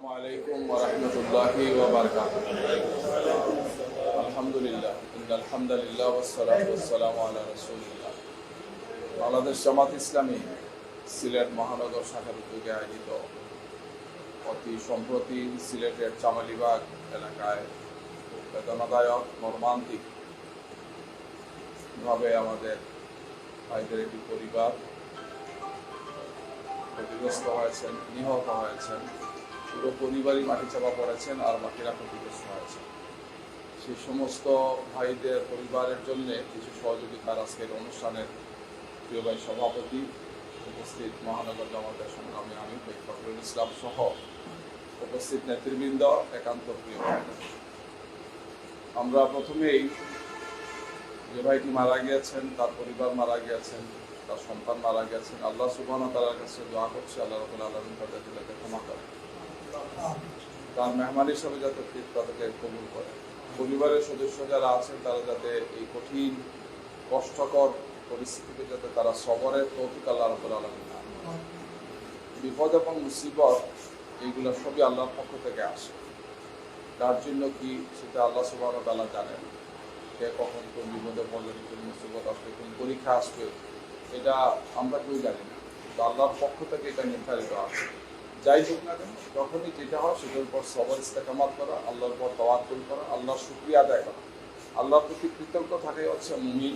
السلام عليكم ورحمة الله وبركاته الحمد لله إن الحمد لله والصلاة والسلام على رسول الله বাংলাদেশ জামাত ইসলামী সিলেট মহানগর শাখার উদ্যোগে আয়োজিত অতি সম্প্রতি সিলেটের চামালিবাগ এলাকায় বেদনাদায়ক মর্মান্তিক ভাবে আমাদের ভাইদের একটি পরিবার ক্ষতিগ্রস্ত হয়েছেন নিহত হয়েছেন পুরো পরিবারই মাটি চাপা পড়েছেন আর বাকিরা ক্ষতিগ্রস্ত হয়েছেন সেই সমস্ত ভাইদের, পরিবারের জন্য কিছু সহযোগিতার আজকের অনুষ্ঠানের প্রিয় ভাই সভাপতি উপস্থিত মহানগর জামাতের সংগ্রামী আমি ফখরুল ইসলাম সহ উপস্থিত নেতৃবৃন্দ, একান্ত প্রিয় আমরা প্রথমেই যে ভাইটি মারা গিয়েছেন, তার পরিবার মারা গিয়েছেন, তার সন্তান মারা গেছেন আল্লাহ সুবহান তালার কাছে দোয়া করছে, আল্লাহ রবুল আলমিন তাদের ক্ষমা করে তার মেহমান হিসাবে যাতে তাদেরকে কবুল করে। পরিবারের সদস্য যারা আছেন, তারা যাতে এই কঠিন, কষ্টকর পরিস্থিতিতে যাতে তারা সবরের তৌফিক আল্লাহ রবুল আলমিন বিপদ এবং মুসিবত, এইগুলো সবই আল্লাহর পক্ষ থেকে আসে। তার জন্য কি সেটা আল্লাহ সুবহান তালা জানেন? কে কখন কোন বিপদে পড়বে, কোন মুসিবত আসবে, কোন পরীক্ষা আসবে, এটা আমরা কেউ জানি না। তো আল্লাহর পক্ষ থেকে এটা নির্ধারিত আছে। যাই হোক না কেন, যখনই যেটা হয় সেটার উপর সবর ইস্তেকামাত করা, আল্লাহর উপর তওয়াক্কুল করা, আল্লাহর শুক্রিয়া আদায় করা। আল্লাহর প্রতি কৃতজ্ঞ থাকাই হচ্ছে মুমিন,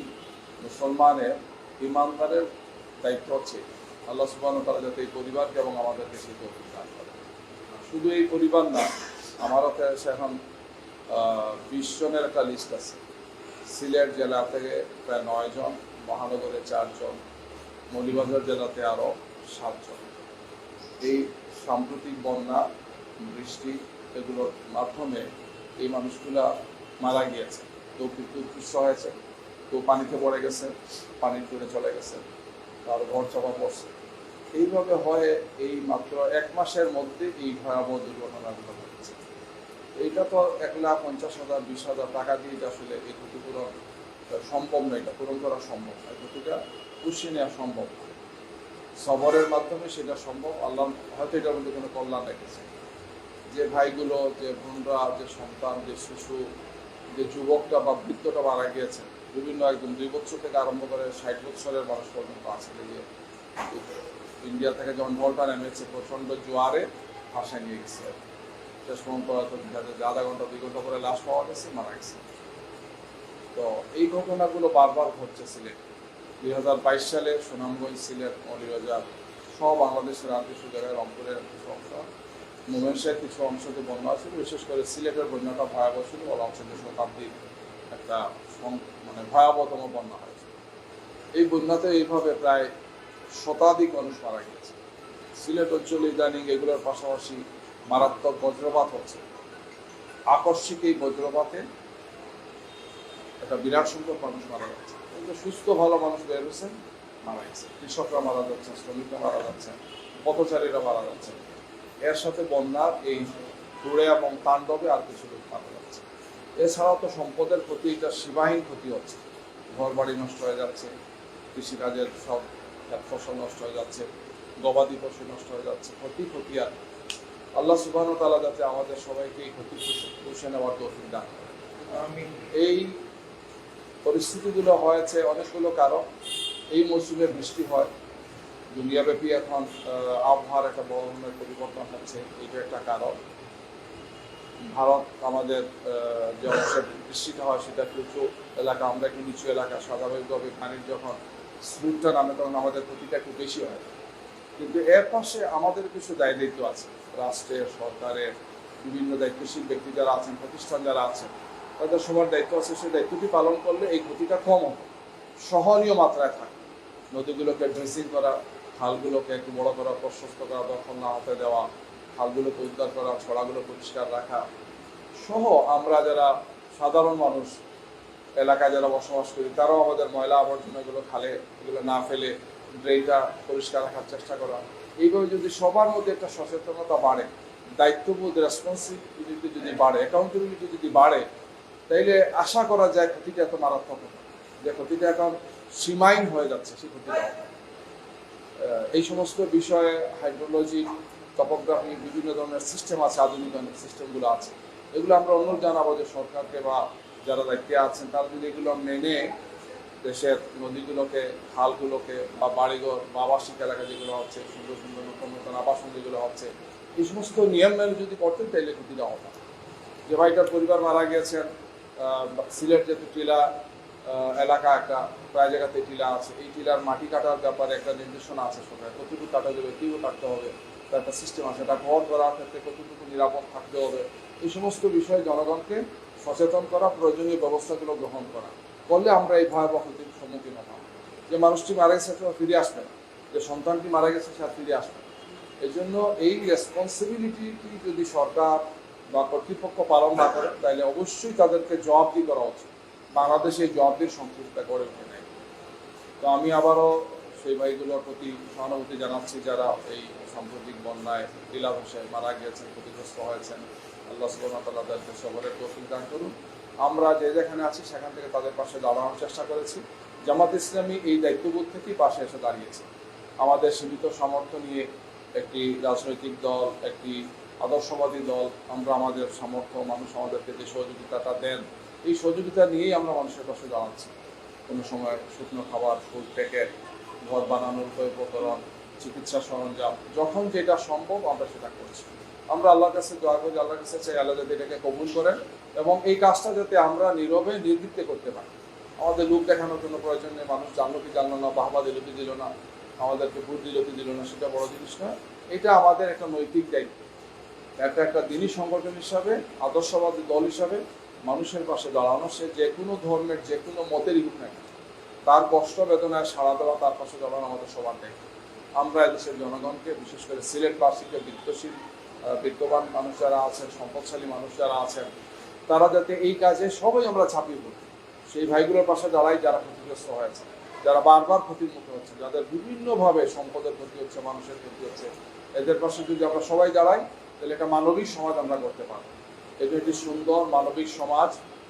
মুসলমানের ইমানদারের দায়িত্ব হচ্ছে আল্লাহ ওয়া তাআলা যাতে এই পরিবারকে এবং আমাদেরকে সেই তৌফিক দান করে। শুধু এই পরিবার না, আমারও কাছে এখন বিশ জনের একটা লিস্ট আছে। সিলেট জেলা থেকে প্রায় নয় জন, মহানগরে চারজন মৌলিবাজার জেলাতে আরও সাতজন এই সাম্প্রতিক বন্যা, বৃষ্টি এগুলোর মাধ্যমে এই মানুষগুলা মারা গিয়েছে। কেউ বিদ্যুৎ হয়েছে? কেউ পানিতে পড়ে গেছে, পানির জুড়ে চলে গেছে, তার ঘর চাপা পড়ছে। এইভাবে হয় এই মাত্র এক মাসের মধ্যে এই ভয়াবহ দুর্ঘটনাগুলো ঘটেছে। এইটা তো এক লাখ পঞ্চাশ হাজার, বিশ হাজার টাকা দিয়ে আসলে এই ক্ষতিপূরণ, সম্ভব নয়, এটা পূরণ করা সম্ভব নয়। ক্ষতিটা পুষিয়ে নেওয়া সম্ভব না সবরের মাধ্যমে সেটা সম্ভব। আল্লাহ হয়তো এটার মধ্যে কোনো কল্যাণ রেখেছে। যে ভাইগুলো, যে বোনরা, যে সন্তান, যে শিশু, যে যুবকটা বা বৃত্তটা মারা গিয়েছে, বিভিন্ন একদম দুই বছর থেকে আরম্ভ করে ষাট বছরের মানুষ পর্যন্ত আছে যে ইন্ডিয়া থেকে যখন ঢলটা নেমেছে, প্রচণ্ড জোয়ারে ভাসায় নিয়ে গেছে। শেষ পর্যন্ত হয়তো আধা ঘণ্টা, দুই ঘণ্টা পরে লাশ পাওয়া গেছে, মারা গেছে। তো এই ঘটনাগুলো বারবার ঘটছে সিলেট। দুই হাজার বাইশ সালে সুনামগঞ্জ সিলেট মৌলিবাজার সব বাংলাদেশের আর কিছু জায়গায় রংপুরের কিছু অংশ, মুমেন্সের কিছু অংশতে বন্যা ছিল বিশেষ করে সিলেটের বন্যাটা ভয়াবহ ছিল, বলা শতাব্দীর একটা মানে ভয়াবহতম বন্যা হয়েছে। এই বন্যাতে এইভাবে প্রায় শতাধিক মানুষ মারা গিয়েছে। সিলেট অঞ্চলে ইদানিং এগুলোর পাশাপাশি মারাত্মক বজ্রপাত হচ্ছে। আকস্মিক এই বজ্রপাতে একটা বিরাট সংখ্যক মানুষ মারা যাচ্ছে। কিন্তু সুস্থ ভালো মানুষ বের হয়েছেন মারা গেছে কৃষকরা মারা যাচ্ছে শ্রমিকরা মারা যাচ্ছে পথচারীরা মারা যাচ্ছে। এর সাথে বন্যার এই ঘুরে এবং তাণ্ডবে আর কিছু লোক মারা যাচ্ছে। এছাড়াও তো সম্পদের ক্ষতি এটা সীমাহীন ক্ষতি হচ্ছে। ঘর বাড়ি নষ্ট হয়ে যাচ্ছে কৃষিকাজের সব ফসল নষ্ট হয়ে যাচ্ছে গবাদি পশু নষ্ট হয়ে যাচ্ছে ক্ষতি ক্ষতি আর আল্লাহ সুবাহ তালা যাতে আমাদের সবাইকে এই ক্ষতি পুষে- নেওয়ার তৌফিক দান। এই পরিস্থিতিগুলো হয়েছে, অনেকগুলো কারণ। এই মৌসুমে বৃষ্টি হয়। দুনিয়াব্যাপী এখন আবহাওয়ার একটা বড় ধরনের পরিবর্তন হচ্ছে এটা একটা কারণ। ভারত আমাদের যে অংশে বৃষ্টিটা হয়, সেটা উঁচু এলাকা, আমরা একটু নিচু এলাকা, স্বাভাবিকভাবে পানির যখন স্রোতটা নামে, তখন আমাদের ক্ষতিটা একটু বেশি হয়। কিন্তু এর পাশে আমাদের কিছু দায় দায়িত্ব আছে, রাষ্ট্রের, সরকারের, বিভিন্ন দায়িত্বশীল ব্যক্তি যারা আছেন, প্রতিষ্ঠান যারা আছেন। তাদের সবার দায়িত্ব আছে, সেই দায়িত্বটি পালন করলে এই ক্ষতিটা কম হবে। সহনীয় মাত্রায় থাকে। নদীগুলোকে ড্রেসিং করা, খালগুলোকে একটু বড় করা, প্রশস্ত করা, দখল না হতে দেওয়া, খালগুলোকে উদ্ধার করা, ছড়াগুলো পরিষ্কার রাখা সহ আমরা যারা সাধারণ মানুষ, এলাকায় যারা বসবাস করি, তারাও আমাদের ময়লা আবর্জনাগুলো খালে, এগুলো না ফেলে ড্রেনটা পরিষ্কার রাখার চেষ্টা করা। এইভাবে যদি সবার মধ্যে একটা সচেতনতা বাড়ে, দায়িত্ববোধ রেসপন্সিবিলিটি যদি বাড়ে অ্যাকাউন্টেবিলিটি যদি বাড়ে তাইলে আশা করা যায় ক্ষতিটা এত মারাত্মক যে ক্ষতিটা এখন সীমাহীন হয়ে যাচ্ছে সেই ক্ষতিটা এই সমস্ত বিষয়ে হাইড্রোলজি টপোগ্রাফি বিভিন্ন ধরনের সিস্টেম আছে, আধুনিক অনেক সিস্টেমগুলো আছে। এগুলো আমরা অনুরোধ জানাব যে সরকারকে বা যারা দায়িত্বে আছেন, তারা যদি এগুলো মেনে দেশের নদীগুলোকে, খালগুলোকে বা বাড়িঘর বা আবাসিক এলাকা যেগুলো হচ্ছে সুন্দর সুন্দর নতুন নতুন আবাসন যেগুলো হচ্ছে, এই সমস্ত নিয়ম মেনে যদি করতেন, তাইলে ক্ষতিটা হতো। যে ভাইটার পরিবার মারা গিয়েছেন সিলেট যেহেতু টিলা এলাকা একটা, প্রায় জায়গাতে টিলা আছে। এই টিলার মাটি কাটার ব্যাপারে একটা নির্দেশনা আছে সরকার কতটুকু কাটা যাবে, কীভাবে কাটতে হবে, তার একটা সিস্টেম আছে। এটা ঘর করার ক্ষেত্রে কতটুকু নিরাপদ থাকতে হবে, এই সমস্ত বিষয়ে জনগণকে সচেতন করা, প্রয়োজনীয় ব্যবস্থাগুলো গ্রহণ করা। করলে আমরা এই ভয়াবহ ক্ষতির সম্মুখীন হতাম যে মানুষটি মারা গেছে সে ফিরে আসবে না। যে সন্তানটি মারা গেছে সে ফিরে আসবে এই জন্য এই রেসপন্সিবিলিটি যদি সরকার বা কর্তৃপক্ষ পালন না করে তাহলে অবশ্যই তাদেরকে জবাবদি করা উচিত। বাংলাদেশে এই জবাবদির সংশ্লিষ্টতা গড়ে ওঠে নাই। তো আমি আবারও সেই ভাইগুলোর প্রতি সহানুভূতি জানাচ্ছি যারা এই সাম্প্রতিক বন্যায় লীলা ভাষায় মারা গিয়েছেন, ক্ষতিগ্রস্ত হয়েছেন। আল্লাহ তাআলা তাদেরকে সবরের তৌফিক দান করুন। আমরা যে যেখানে আছি, সেখান থেকে তাদের পাশে দাঁড়ানোর চেষ্টা করেছি। জামাত ইসলামী এই দায়িত্ববোধ থেকেই পাশে এসে দাঁড়িয়েছে। আমাদের সীমিত সামর্থ্য নিয়ে একটি রাজনৈতিক দল, একটি আদর্শবাদী দল, আমরা আমাদের সামর্থ্য, মানুষ আমাদেরকে যে সহযোগিতাটা দেন, এই সহযোগিতা নিয়েই আমরা মানুষের পাশে দাঁড়াচ্ছি। কোনো সময় শুকনো খাবার, ফুল প্যাকেট, ঘর বানানোর উপকরণ চিকিৎসা সরঞ্জাম, যখন যেটা সম্ভব আমরা সেটা করছি। আমরা আল্লাহর কাছে দোয়া করি, আল্লাহর কাছে চাই আল্লাহ যাতে এটাকে কবুল করেন এবং এই কাজটা যাতে আমরা নীরবে নির্বৃত্তে করতে পারি। আমাদের লোক দেখানোর জন্য প্রয়োজন নেই, মানুষ জানলো কি জানলো না, বাহবা দিল কি দিল না, আমাদেরকে ভোট দিল কি দিল না, সেটা বড় জিনিস না এটা আমাদের একটা নৈতিক দায়িত্ব। একটা একটা দিনী সংগঠন হিসাবে, আদর্শবাদী দল হিসাবে মানুষের পাশে দাঁড়ানো, সে যে কোনো ধর্মের, যে কোনো মতেরই হোক না তার কষ্ট বেদনায় সাড়া দেওয়া, তার পাশে দাঁড়ানো আমাদের সবার দায়িত্ব। আমরা এদেশের জনগণকে, বিশেষ করে সিলেটবাসীকে, বিত্তশীল বিত্তবান মানুষ যারা আছেন, সম্পদশালী মানুষ যারা আছেন, তারা যাতে এই কাজে সবাই আমরা ঝাঁপিয়ে পড়ি। সেই ভাইগুলোর পাশে দাঁড়াই যারা ক্ষতিগ্রস্ত হয়েছে যারা বারবার ক্ষতির মুখে হচ্ছে, যাদের বিভিন্নভাবে সম্পদের ক্ষতি হচ্ছে, মানুষের ক্ষতি হচ্ছে, এদের পাশে যদি আমরা সবাই দাঁড়াই তাহলে একটা মানবিক সমাজ আমরা করতে পারব। এটা একটি সুন্দর মানবিক সমাজ,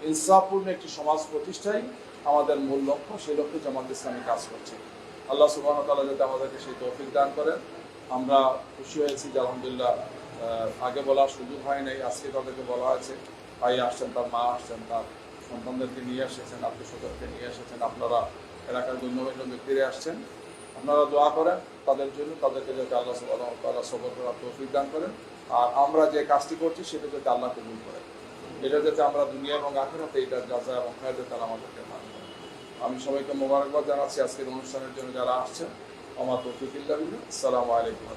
ইনসাফপূর্ণ একটি সমাজ প্রতিষ্ঠাই আমাদের মূল লক্ষ্য, সেই লক্ষ্যে জামাত ইসলামী কাজ করছে। আল্লাহ সুবাহ তালা যাতে আমাদেরকে সেই তৌফিক দান করেন। আমরা খুশি হয়েছি যে আলহামদুলিল্লাহ আগে বলা সুযোগ হয় নাই, আজকে তাদেরকে বলা হয়েছে, ভাই আসছেন তার মা আসছেন তার সন্তানদেরকে নিয়ে এসেছেন আত্মীয় স্বজনকে নিয়ে এসেছেন, আপনারা এলাকার গণ্যমান্য ব্যক্তিরা আসছেন। আপনারা দোয়া করেন, তাদের জন্য তাদেরকে যাতে আল্লাহ সুবাহ তালা সবর করার তৌফিক দান করেন। আর আমরা যে কাজটি করছি সেটা যাতে আল্লাহ কবুল করেন এটা যাতে আমরা দুনিয়া এবং আখেরাতে এটা যাচা এবং খায় তারা আমাদেরকে দান করেন। আমি সবাইকে মোবারকবাদ জানাচ্ছি আজকের অনুষ্ঠানের জন্য যারা আসছেন। আমার তৌফিক ইল্লা বিল্লাহ। আসসালামু আলাইকুম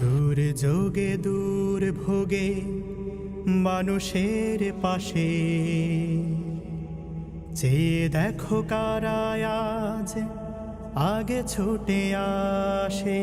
দূর যোগে, দূর ভোগে, মানুষের পাশে। যে দেখো কারায় আজ, আগে ছুটে আসে।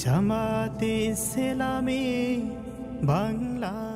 জামাতে সেলামে বাংলা